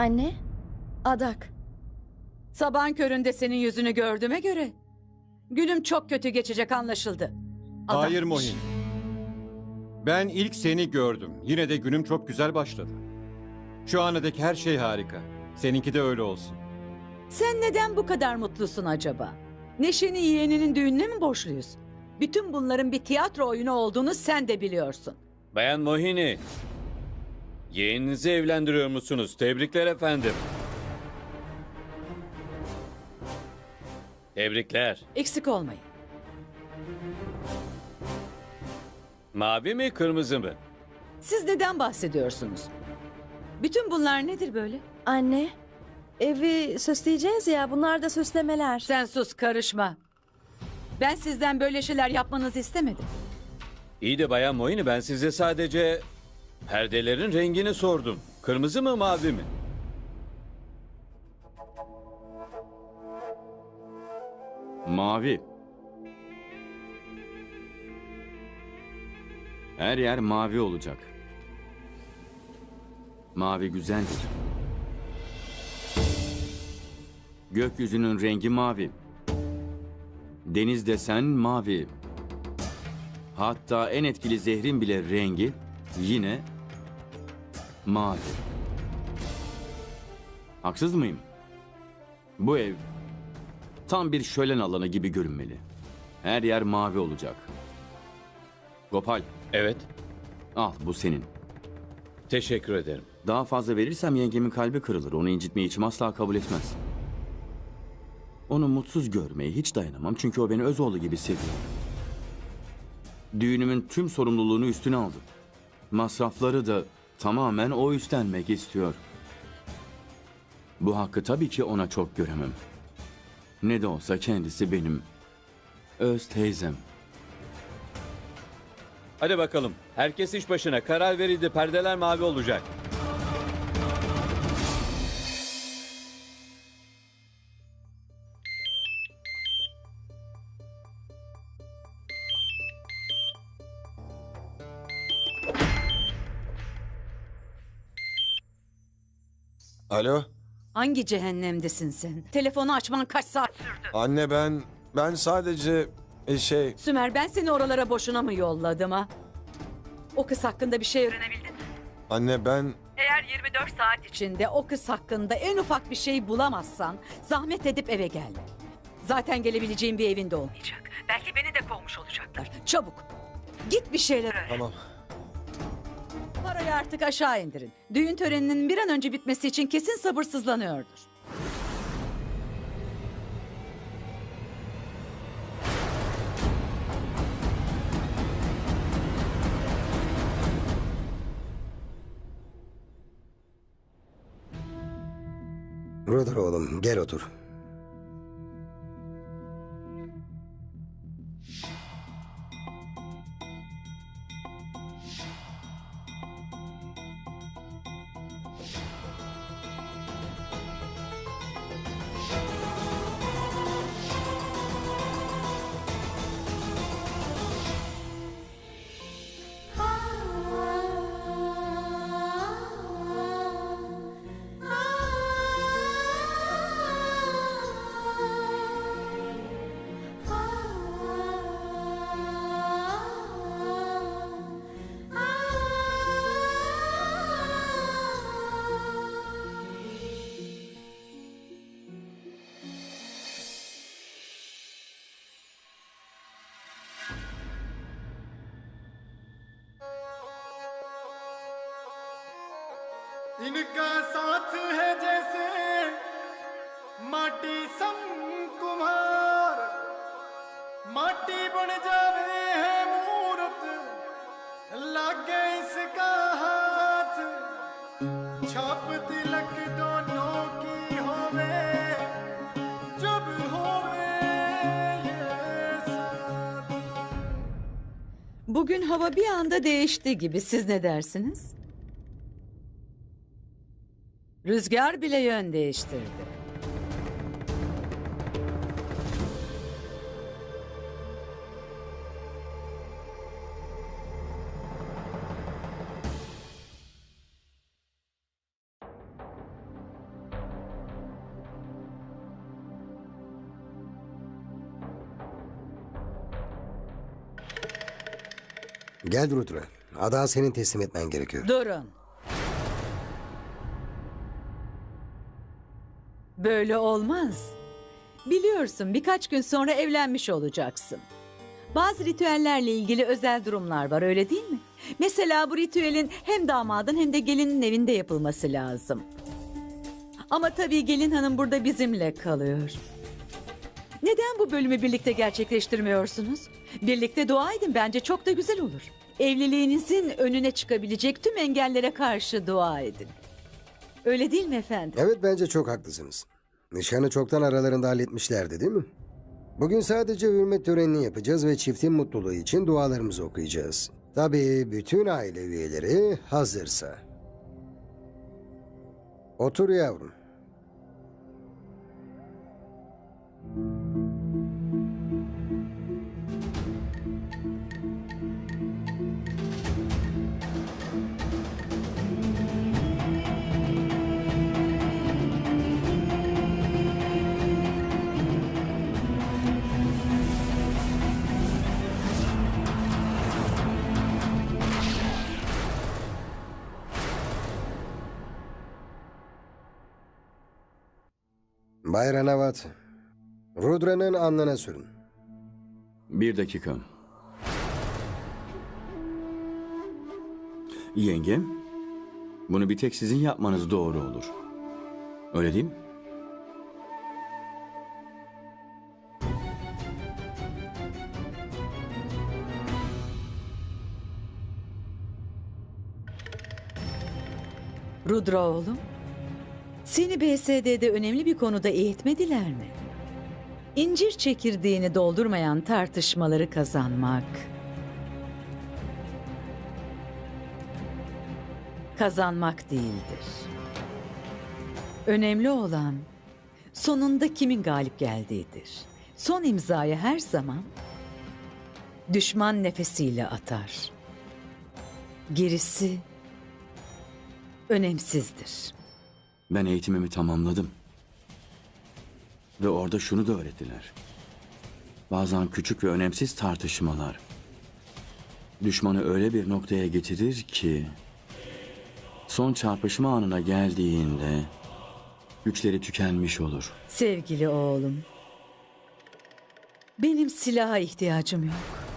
Anne, Adak. Sabahın köründe senin yüzünü gördüğüme göre günüm çok kötü geçecek anlaşıldı. Hayır Adakmış. Mohin. Ben ilk seni gördüm. Yine de günüm çok güzel başladı. Şu ana dek her şey harika. Seninki de öyle olsun. Sen neden bu kadar mutlusun acaba? Neşeni yeğeninin düğününe mi borçluyuz? Bütün bunların bir tiyatro oyunu olduğunu sen de biliyorsun. Bayan Mohini. Yeğeninizi evlendiriyor musunuz? Tebrikler efendim. Tebrikler. Eksik olmayın. Mavi mi kırmızı mı? Siz neden bahsediyorsunuz? Bütün bunlar nedir böyle? Anne, evi süsleyeceğiz ya bunlar da süslemeler. Sen sus karışma. Ben sizden böyle şeyler yapmanızı istemedim. İyi de Bayan Mohini ben size sadece perdelerin rengini sordum. Kırmızı mı mavi mi? Mavi. Her yer mavi olacak. Mavi güzeldir. Gökyüzünün rengi mavi. Deniz desen mavi. Hatta en etkili zehrin bile rengi yine mavi. Haksız mıyım? Bu ev Tam bir şölen alanı gibi görünmeli. Her yer mavi olacak. Gopal, Evet. al bu senin. Teşekkür ederim. Daha fazla verirsem yengemin kalbi kırılır. Onu incitmeyi içim asla kabul etmez. Onu mutsuz görmeye hiç dayanamam çünkü o beni öz oğlu gibi seviyor. Düğünümün tüm sorumluluğunu üstüne aldı. Masrafları da tamamen o üstlenmek istiyor. Bu hakkı tabii ki ona çok göremem. Ne de olsa kendisi benim öz teyzem. Hadi bakalım. Herkes iş başına. Karar verildi. Perdeler mavi olacak. Alo? Hangi cehennemdesin sen? Telefonu açman kaç saat sürdü? Anne ben ben sadece e, şey Sümer ben seni oralara boşuna mı yolladım ha? O kız hakkında bir şey öğrenebildin mi? anne ben Eğer 24 saat içinde o kız hakkında en ufak bir şey bulamazsan zahmet edip eve gel. Zaten gelebileceğim bir evinde olmayacak. Belki beni de kovmuş olacaklar. Çabuk. Git bir şeyler öğren. tamam. Parayı artık aşağı indirin. Düğün töreninin bir an önce bitmesi için kesin sabırsızlanıyordur. Rudur oğlum gel otur. इनका साथ है जैसे माटी संग कुम्हार माटी बन जावे है मूरत लागे इसका हाथ छाप तिलक दोनों की होवे जब होवे ये साथ Bugün hava bir anda değişti gibi. Siz ne dersiniz? Rüzgar bile yön değiştirdi. Gel Rudra. Ada senin teslim etmen gerekiyor. Durun. Böyle olmaz. Biliyorsun birkaç gün sonra evlenmiş olacaksın. Bazı ritüellerle ilgili özel durumlar var öyle değil mi? Mesela bu ritüelin hem damadın hem de gelinin evinde yapılması lazım. Ama tabii gelin hanım burada bizimle kalıyor. Neden bu bölümü birlikte gerçekleştirmiyorsunuz? Birlikte dua edin bence çok da güzel olur. Evliliğinizin önüne çıkabilecek tüm engellere karşı dua edin. Öyle değil mi efendim? Evet bence çok haklısınız. Nişanı çoktan aralarında halletmişlerdi değil mi? Bugün sadece hürmet törenini yapacağız ve çiftin mutluluğu için dualarımızı okuyacağız. Tabii bütün aile üyeleri hazırsa. Otur yavrum. Bay Ranavat, Rudra'nın alnına sürün. Bir dakika. Yengem, bunu bir tek sizin yapmanız doğru olur. Öyle değil mi? Rudra oğlum, seni BSD'de önemli bir konuda eğitmediler mi? İncir çekirdeğini doldurmayan tartışmaları kazanmak. Kazanmak değildir. Önemli olan sonunda kimin galip geldiğidir. Son imzayı her zaman düşman nefesiyle atar. Gerisi önemsizdir. Ben eğitimimi tamamladım. Ve orada şunu da öğrettiler. Bazen küçük ve önemsiz tartışmalar düşmanı öyle bir noktaya getirir ki son çarpışma anına geldiğinde güçleri tükenmiş olur. Sevgili oğlum, benim silaha ihtiyacım yok.